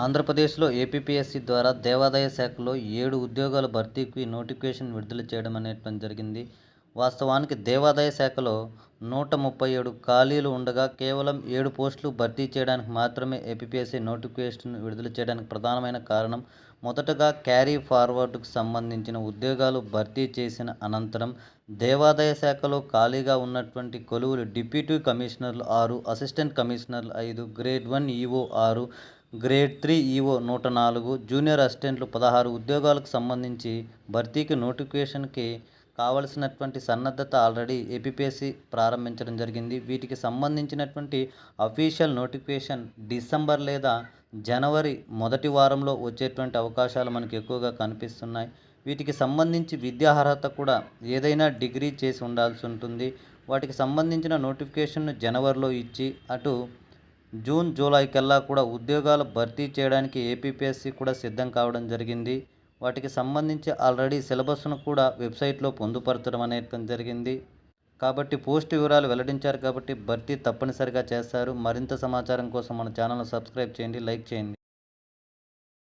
ఆంధ్రప్రదేశ్లో ఏపీపీఎస్సీ ద్వారా దేవాదాయ శాఖలో ఏడు ఉద్యోగాల భర్తీకి నోటిఫికేషన్ విడుదల చేయడం అనేటువంటి జరిగింది. వాస్తవానికి దేవాదాయ శాఖలో నూట ముప్పై ఏడు ఖాళీలు ఉండగా కేవలం ఏడు పోస్టులు భర్తీ చేయడానికి మాత్రమే ఏపీపీఎస్సీ నోటిఫికేషన్ విడుదల చేయడానికి ప్రధానమైన కారణం మొదటగా క్యారీ ఫార్వర్డ్కు సంబంధించిన ఉద్యోగాలు భర్తీ చేసిన అనంతరం దేవాదాయ శాఖలో ఖాళీగా ఉన్నటువంటి కొలువులు డిప్యూటీ కమిషనర్లు ఆరు అసిస్టెంట్ కమిషనర్లు ఐదు గ్రేడ్ వన్ ఈఓ ఆరు గ్రేడ్ త్రీ ఈఓ నూట నాలుగు జూనియర్ అసిస్టెంట్లు పదహారు ఉద్యోగాలకు సంబంధించి భర్తీకి నోటిఫికేషన్కి కావలసినటువంటి సన్నద్ధత ఆల్రెడీ ఏపీపీఎస్సి ప్రారంభించడం జరిగింది. వీటికి సంబంధించినటువంటి అఫీషియల్ నోటిఫికేషన్ డిసెంబర్ లేదా జనవరి మొదటి వారంలో వచ్చేటువంటి అవకాశాలు మనకు ఎక్కువగా కనిపిస్తున్నాయి. వీటికి సంబంధించి విద్యార్హత కూడా ఏదైనా డిగ్రీ చేసి ఉండాల్సి ఉంటుంది. వాటికి సంబంధించిన నోటిఫికేషన్ను జనవరిలో ఇచ్చి అటు జూన్ జూలై కల్లా కూడా ఉద్యోగాలు భర్తీ చేయడానికి ఏపీపీఎస్సీ కూడా సిద్ధం కావడం జరిగింది. వాటికి సంబంధించి ఆల్రెడీ సిలబస్ను కూడా వెబ్సైట్లో పొందుపరచడం అనేది జరిగింది. కాబట్టి పోస్ట్ వివరాలు వెల్లడించారు కాబట్టి భర్తీ తప్పనిసరిగా చేస్తారు. మరింత సమాచారం కోసం మన ఛానల్ను సబ్స్క్రైబ్ చేయండి లైక్ చేయండి.